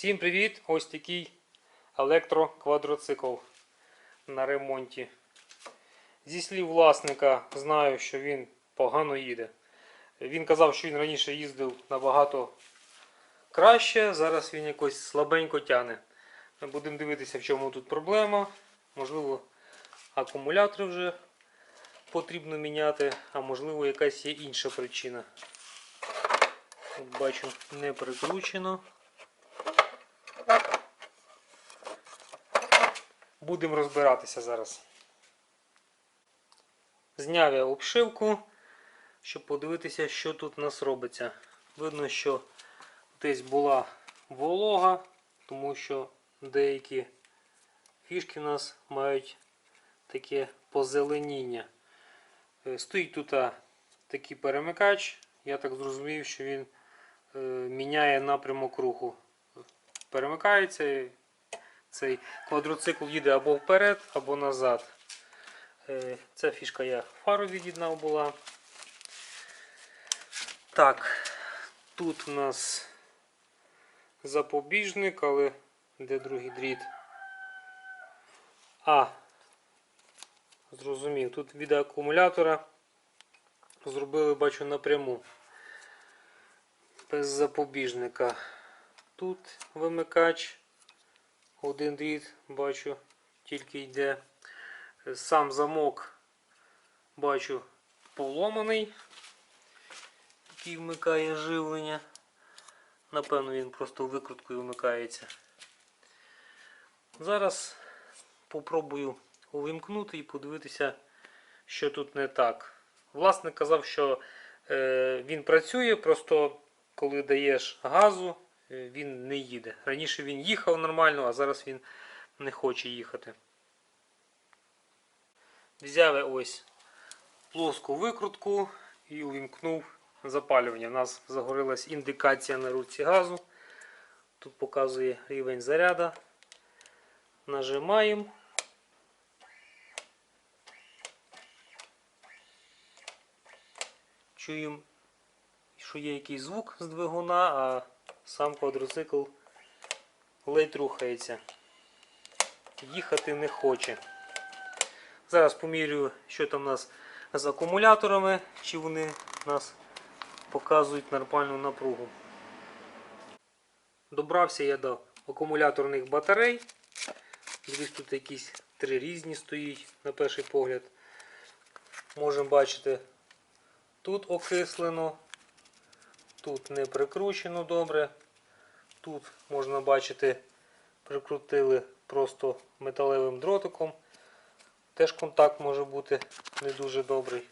Всім привіт! Ось такий електроквадроцикл на ремонті. Зі слів власника знаю, що він погано їде. Він казав, що він раніше їздив набагато краще, зараз він якось слабенько тяне. Ми будемо дивитися, в чому тут проблема. Можливо, акумулятор вже потрібно міняти, а можливо якась є інша причина. Бачу, не прикручено. Будемо розбиратися зараз. Зняв я обшивку, щоб подивитися, що тут у нас робиться. Видно, що десь була волога, тому що деякі фішки у нас мають таке позеленіння. Е, Стоїть тут такий перемикач. Я так зрозумів, що він е, міняє напрямок руху. Перемикається. Цей квадроцикл їде або вперед, або назад. Е, Ця фішка я фару від'єднав була. Так, тут у нас запобіжник, але де другий дріт? А, зрозумів, тут від акумулятора зробили, бачу, напряму. Без запобіжника. Тут вимикач. Один дріт, бачу, тільки йде. Сам замок бачу поломаний, який вмикає живлення. Напевно, він просто викруткою вмикається. Зараз попробую увімкнути і подивитися, що тут не так. Власник казав, що е, він працює, просто коли даєш газу, він не їде. Раніше він їхав нормально, а зараз він не хоче їхати. Взяв я ось плоску викрутку і увімкнув запалювання. У нас загорілась індикація на руці газу. Тут показує рівень заряду. Нажимаємо. Чуємо, що є якийсь звук з двигуна, а сам квадроцикл ледь рухається. Їхати не хоче. Зараз помірюю, що там у нас з акумуляторами, чи вони нас показують нормальну напругу. Добрався я до акумуляторних батарей. Дивіться, тут якісь три різні стоїть на перший погляд. Можемо бачити, тут окислено, тут не прикручено добре. Тут можна бачити, прикрутили просто металевим дротиком. Теж контакт може бути не дуже добрий.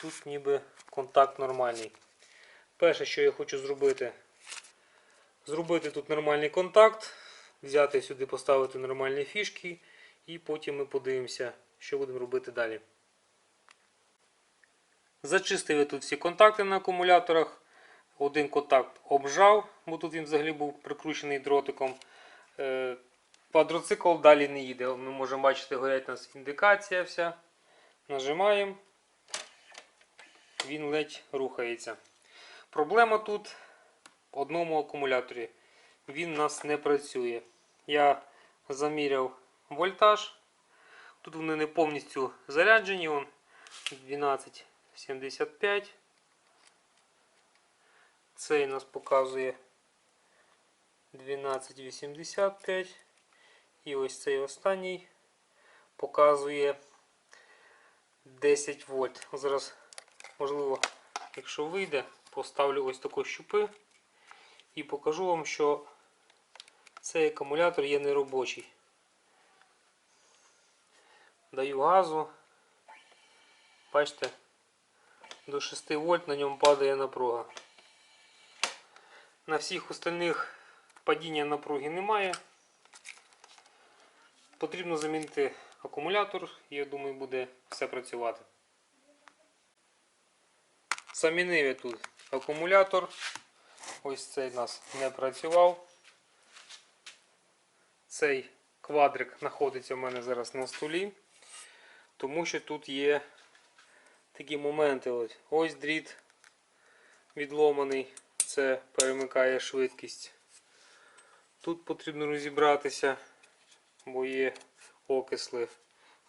Тут ніби контакт нормальний. Перше, що я хочу зробити, зробити тут нормальний контакт, взяти сюди, поставити нормальні фішки, і потім ми подивимося, що будемо робити далі. Зачистив я тут всі контакти на акумуляторах. Один контакт обжав, бо тут він взагалі був прикручений дротиком. Е, Квадроцикл далі не їде. Ми можемо бачити, горять у нас індикація вся. Нажимаємо, він ледь рухається. Проблема тут в одному акумуляторі. Він у нас не працює. Я заміряв вольтаж. Тут вони не повністю заряджені. 12,75. Цей нас показує 12,85. І ось цей останній показує 10 вольт. Зараз, можливо, якщо вийде, поставлю ось такі щупи і покажу вам, що цей акумулятор є неробочий. Даю газу. Бачите, до 6 вольт на ньому падає напруга. На всіх остальних падіння напруги немає. Потрібно замінити акумулятор я думаю буде все працювати. Замінив я тут акумулятор. Ось цей у нас не працював. Цей квадрик знаходиться у мене зараз на столі, тому що тут є такі моменти. Ось дріт відломаний, це перемикає швидкість. Тут потрібно розібратися, бо є окисли.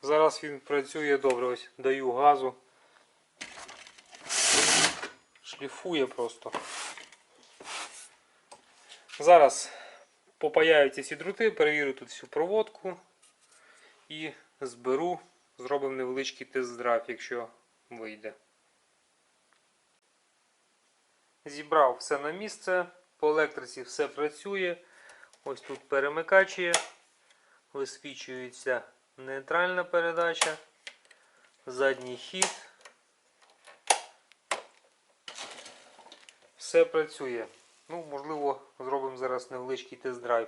Зараз він працює добре. Ось даю газу. Шліфує просто. Зараз попаяю ці всі дроти, перевірю тут всю проводку і зберу, зробимо невеличкий тест-драйв, якщо вийде. Зібрав все на місце, по електриці все працює. Ось тут перемикач є, висвічується нейтральна передача, задній хід. Все працює. Ну, можливо, зробимо зараз невеличкий тест-драйв.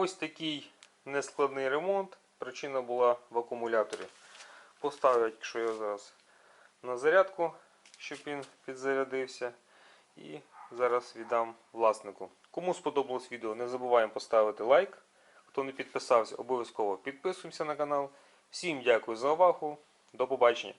Ось такий нескладний ремонт. Причина була в акумуляторі. Поставлю, якщо його зараз на зарядку, щоб він підзарядився. І зараз віддам власнику. Кому сподобалось відео, не забуваємо поставити лайк. Хто не підписався, обов'язково підписуємося на канал. Всім дякую за увагу. До побачення.